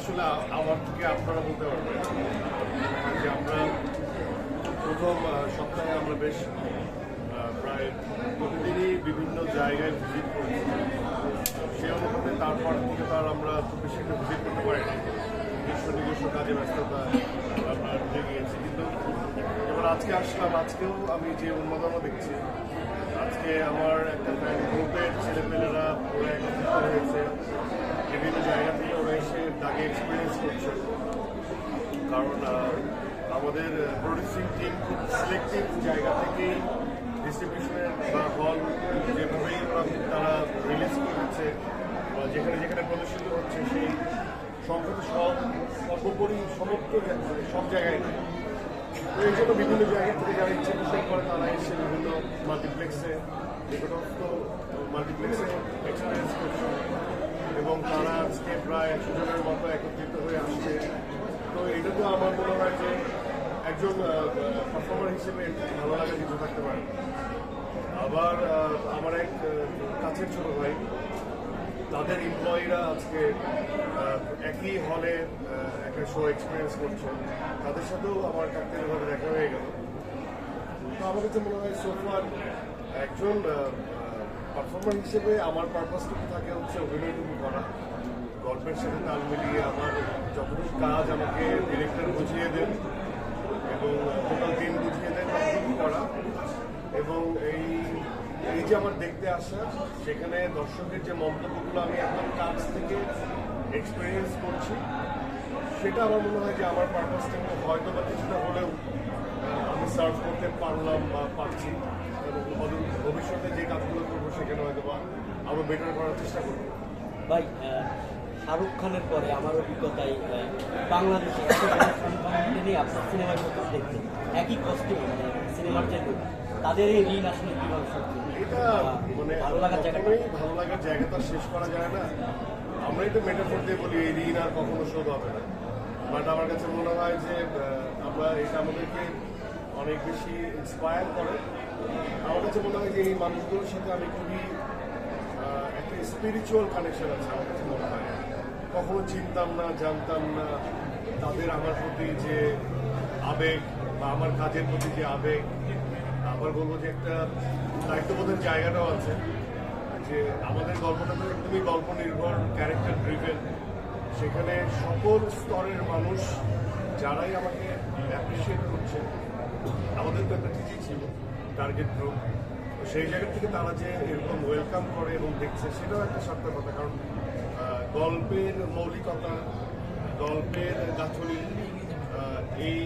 আসলে আমার থেকে আপনারা বলতে পারবেন। যে আমরা প্রথম সপ্তাহে আমরা বেশ প্রায় প্রতিদিনই বিভিন্ন জায়গায় ভিজিট করি। সেই অনুপাতে তারপর থেকে তো আর আমরা খুব বেশি একটা ভিজিট করতে পারি না। নিজস্ব নিজস্ব কাজে ব্যস্ততা আমরা ঢুকে গিয়েছি। কিন্তু এবার আজকে আসলাম, আজকেও আমি যে উন্মাদনা দেখছি, আজকে আমার একটা গ্রুপের ছেলেপেলেরা ওরা একত্রিত হয়েছে বিভিন্ন জায়গা থেকে ওরা এসে তাকে এক্সপিরিয়েন্স করছে কারণ আমাদের প্রডিউসিং টিম খুব সিলেক্টিভ জায়গা থেকেই ডিস্ট্রিবিউশনের বা হল যেভাবেই তারা রিলিজ করেছে বা যেখানে যেখানে প্রদর্শিত হচ্ছে, সেই সংখ্যাটা সব সর্বোপরি সমস্ত মানে সব জায়গায়। তো এই জন্য বিভিন্ন জায়গা থেকে যারা ইচ্ছে পোষণ করে, তারা এসে বিভিন্ন মাল্টিপ্লেক্সে নিকটস্থ মাল্টিপ্লেক্সে এক্সপিরিয়েন্স করছে এবং তারা আজকে প্রায় একশো জনের মতো একত্রিত হয়ে আসছে। তো এটা তো আমার মনে হয় যে একজন পারফর্মার হিসেবে ভালো লাগা কিছু থাকতে পারে। আবার আমার এক কাছের ছোট ভাই, তাদের এমপ্লয়িরা আজকে একই হলে একটা শো এক্সপিরিয়েন্স করছে। তাদের সাথেও আমার কাকতালীয়ভাবে দেখা হয়ে গেল। তো আমার কাছে মনে হয় সোফার একজন পারফর্মার হিসেবে আমার পারপাসটুকু থাকে হচ্ছে অভিনয়টুকু করা। গল্পের সাথে তাল মিলিয়ে আমার যতটুকু কাজ আমাকে ডিরেক্টর বুঝিয়ে দেন এবং টোটাল টিম বুঝিয়ে দেন করা। এবং এই এই যে আমার দেখতে আসা, সেখানে দর্শকের যে মন্তব্যগুলো আমি একদম কাছ থেকে এক্সপিরিয়েন্স করছি, সেটা আমার মনে হয় যে আমার পারপাস থেকে হয়তো বা কিছুটা হলেও আমি সার্ভ করতে পারলাম বা পারছি। এবং ভবিষ্যতে- যে কাজগুলো করব, সেখানে হয়তো বা আরও বেটার করার চেষ্টা করব। ভাই শাহরুখ খানের পরে আমার অভিজ্ঞতায় বাংলাদেশে নিয়ে আপনার সিনেমার মতো দেখতে। একই কষ্টে মানে সিনেমার যে তাদের এই ঋণ আসলে কীভাবে এটা মানে ভালো লাগার জায়গাটা? ভালো লাগার জায়গাটা শেষ করা যায় না। আমরাই তো মেটাফোর দিয়ে বলি এই ঋণ আর কখনো শোধ হবে না। বাট আমার কাছে মনে হয় যে আমরা এটা আমাদেরকে অনেক বেশি ইন্সপায়ার করে। আমার কাছে মনে হয় যে এই মানুষগুলোর সাথে আমি খুবই একটা স্পিরিচুয়াল কানেকশন আছে আমার কাছে মনে হয়। কখনো চিনতাম না জানতাম না তাদের আমার প্রতি যে আবেগ বা আমার কাজের প্রতি যে আবেগ। আবার বলব যে একটা দায়িত্ববোধের জায়গাটাও আছে যে আমাদের গল্পটা তো একদমই গল্প নির্ভর ক্যারেক্টার ড্রিভেন সেখানে সকল স্তরের মানুষ যারাই আমাকে অ্যাপ্রিসিয়েট করছে আমাদের তো একটা টিচি ছিল টার্গেট গ্রুপ সেই জায়গা থেকে তারা যে এরকম ওয়েলকাম করে এবং দেখছে সেটাও একটা সার্থকতা। কারণ আহ, গল্পের মৌলিকতা গল্পের গাঁথনি এই